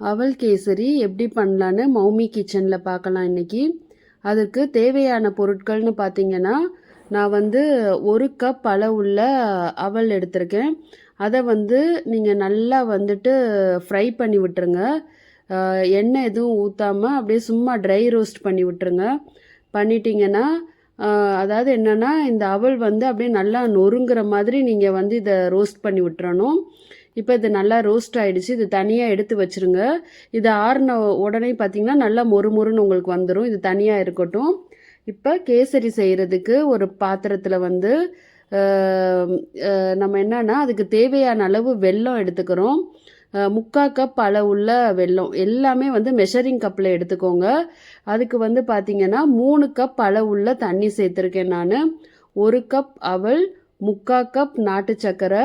அவல் கேசரி எப்படி பண்ணலான்னு மௌமி கிச்சனில் பார்க்கலாம் இன்றைக்கி அதுக்கு தேவையான பொருட்கள்னு பார்த்தீங்கன்னா நான் வந்து ஒரு கப் அளவுள்ள அவல் எடுத்திருக்கேன். அதை வந்து நீங்கள் நல்லா வந்துட்டு ஃப்ரை பண்ணி விட்டுருங்க. எண்ணெய் எதுவும் ஊற்றாமல் அப்படியே சும்மா ட்ரை ரோஸ்ட் பண்ணி விட்டுருங்க. பண்ணிட்டீங்கன்னா அதாவது என்னென்னா இந்த அவல் வந்து அப்படியே நல்லா நொறுங்கிற மாதிரி நீங்கள் வந்து இதை ரோஸ்ட் பண்ணி விட்டுறணும். இப்போ இது நல்லா ரோஸ்ட் ஆகிடுச்சு இது தனியாக எடுத்து வச்சிருங்க. இது ஆறின உடனே பார்த்தீங்கன்னா நல்லா மொறு மொறுன்னு உங்களுக்கு வந்துடும் இது தனியாக இருக்கட்டும். இப்போ கேசரி செய்கிறதுக்கு ஒரு பாத்திரத்தில் வந்து நம்ம என்னன்னா அதுக்கு தேவையான அளவு வெல்லம் எடுத்துக்கிறோம். முக்கால் முக்கா கப் அளவுள்ள வெல்லம். எல்லாமே வந்து மெஷரிங் கப்பில் எடுத்துக்கோங்க. அதுக்கு வந்து பார்த்தீங்கன்னா மூணு கப் அளவுள்ள தண்ணி சேர்த்துருக்கேன் நான். ஒரு கப் அவல் முக்கா கப் நாட்டு சர்க்கரை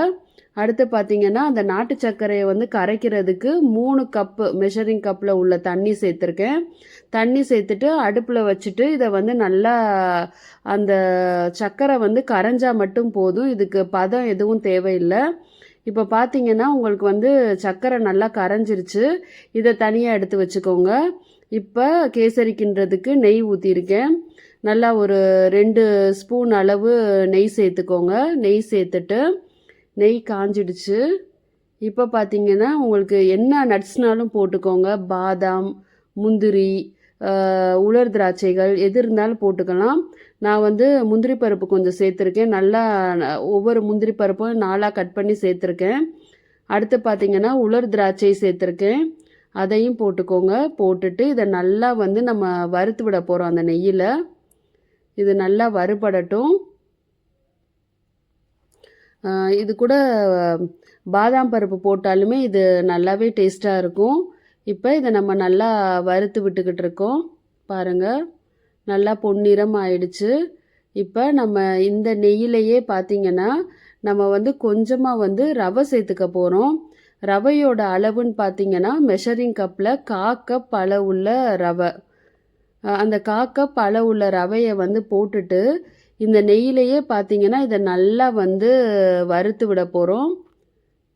அடுத்து பார்த்தீங்கன்னா அந்த நாட்டு சர்க்கரையை வந்து கரைக்கிறதுக்கு மூணு கப்பு மெஷரிங் கப்பில் உள்ள தண்ணி சேர்த்துருக்கேன். தண்ணி சேர்த்துட்டு அடுப்பில் வச்சுட்டு இதை வந்து நல்லா அந்த சர்க்கரை வந்து கரைஞ்சால் மட்டும் போதும். இதுக்கு பதம் எதுவும் தேவையில்லை. இப்போ பார்த்தீங்கன்னா உங்களுக்கு வந்து சர்க்கரை நல்லா கரைஞ்சிருச்சு. இதை தனியாக எடுத்து வச்சுக்கோங்க. இப்போ கேசரி கிண்டுறதுக்கு நெய் ஊற்றிருக்கேன் நல்லா ஒரு ரெண்டு ஸ்பூன் அளவு நெய் சேர்த்துக்கோங்க. நெய் சேர்த்துட்டு நெய் காஞ்சிடுச்சு. இப்போ பார்த்தீங்கன்னா உங்களுக்கு என்ன நட்ஸ்னாலும் போட்டுக்கோங்க. பாதாம் முந்திரி உலர் திராட்சைகள் எது இருந்தாலும் போட்டுக்கலாம். நான் வந்து முந்திரி பருப்பு கொஞ்சம் சேர்த்துருக்கேன். நல்லா ஒவ்வொரு முந்திரி பருப்பும் நாலாக கட் பண்ணி சேர்த்துருக்கேன். அடுத்து பார்த்திங்கன்னா உலர் திராட்சை சேர்த்துருக்கேன். அதையும் போட்டுக்கோங்க. போட்டுட்டு இதை நல்லா வந்து நம்ம வறுத்து விட போகிறோம் அந்த நெய்யில். இது நல்லா வறுபடட்டும். இது கூட பாதாம் பருப்பு போட்டாலுமே இது நல்லாவே டேஸ்ட்டாக இருக்கும். இப்போ இதை நம்ம நல்லா வறுத்து விட்டுக்கிட்டு இருக்கோம். பாருங்கள் நல்லா பொன்னிறம் ஆயிடுச்சு. இப்போ நம்ம இந்த நெய்யிலையே பார்த்திங்கன்னா நம்ம வந்து கொஞ்சமாக வந்து ரவை சேர்த்துக்க போகிறோம் ரவையோட அளவுன்னு பார்த்தீங்கன்னா மெஷரிங் கப்பில் கா கப் அளவுள்ள ரவை. அந்த கா கப் அளவுள்ள ரவையை வந்து போட்டுட்டு இந்த நெய்யிலையே பார்த்தீங்கன்னா இதை நல்லா வந்து வறுத்து விட போகிறோம்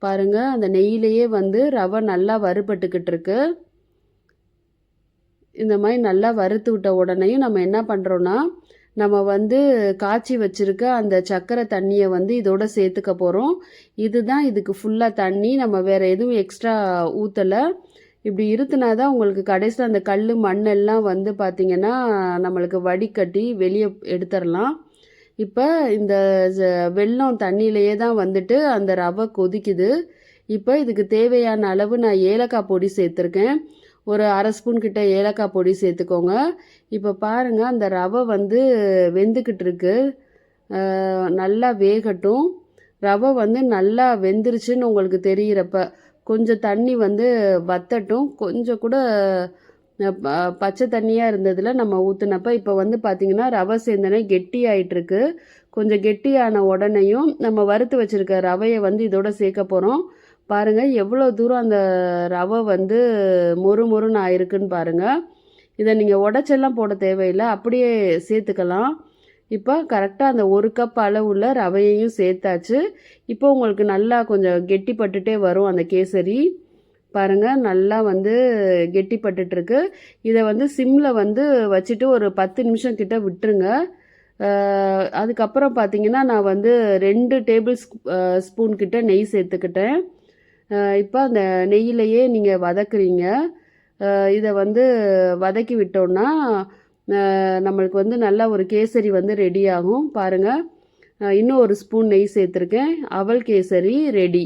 பாருங்கள் அந்த நெய்யிலையே வந்து ரவை நல்லா வறுபட்டுக்கிட்டு இருக்கு இந்த மாதிரி நல்லா வறுத்து விட்ட உடனேயும் நம்ம என்ன பண்ணுறோன்னா நம்ம வந்து காய்ச்சி வச்சுருக்க அந்த சர்க்கரை தண்ணியை வந்து இதோட சேர்த்துக்க போகிறோம் இதுதான் இதுக்கு ஃபுல்லாக தண்ணி நம்ம வேறு எதுவும் எக்ஸ்ட்ரா ஊற்றலை இப்படி இருத்துனா தான் உங்களுக்கு கடைசியில் அந்த கல் மண்ணெல்லாம் வந்து பார்த்திங்கன்னா நம்மளுக்கு வடிகட்டி வெளியே எடுத்துடலாம் இப்போ இந்த வெள்ளம் வெல்லம் தண்ணியிலையே தான் வந்துட்டு அந்த ரவை கொதிக்குது. இப்போ இதுக்கு தேவையான அளவு நான் ஏலக்காய் பொடி சேர்த்துருக்கேன். ஒரு அரை ஸ்பூன் கிட்ட ஏலக்காய் பொடி சேர்த்துக்கோங்க. இப்போ பாருங்கள் அந்த ரவை வந்து வெந்துக்கிட்டு இருக்கு. நல்லா வேகட்டும். ரவை வந்து நல்லா வெந்துருச்சுன்னு உங்களுக்கு தெரிகிறப்ப கொஞ்சம் தண்ணி வந்து வத்தட்டும். கொஞ்சம் கூட பச்சை தண்ணியாக இருந்ததில் நம்ம ஊற்றுனப்ப இப்போ வந்து பார்த்திங்கன்னா ரவை சேர்ந்தனே கெட்டி ஆயிட்டுருக்கு கொஞ்சம் கெட்டியான உடனேயும் நம்ம வறுத்து வச்சுருக்க ரவையை வந்து இதோட சேர்க்க போகிறோம் பாருங்கள் எவ்வளோ தூரம் அந்த ரவை வந்து மொறு மொறுன்னு ஆயிருக்குன்னு பாருங்கள் இதை நீங்கள் உடச்செல்லாம் போட தேவையில்லை அப்படியே சேர்த்துக்கலாம். இப்போ கரெக்டாக அந்த ஒரு கப் அளவுள்ள ரவையையும் சேர்த்தாச்சு. இப்போ உங்களுக்கு நல்லா கொஞ்சம் கெட்டிப்பட்டுட்டே வரும் அந்த கேசரி. பாருங்க நல்லா வந்து கெட்டிப்பட்டுட்ருக்கு. இதை வந்து சிம்மில் வந்து வச்சுட்டு ஒரு பத்து நிமிஷம் கிட்ட விட்டுருங்க. அதுக்கப்புறம் பார்த்தீங்கன்னா நான் வந்து ரெண்டு டேபிள் ஸ்பூன் கிட்ட நெய் சேர்த்துக்கிட்டேன். இப்போ அந்த நெய்யிலையே நீங்கள் வதக்குறீங்க. இதை வந்து வதக்கி விட்டோன்னா நம்மளுக்கு வந்து நல்லா ஒரு கேசரி வந்து ரெடி ஆகும். பாருங்கள் இன்னும் ஒரு ஸ்பூன் நெய் சேர்த்துருக்கேன். அவல் கேசரி ரெடி.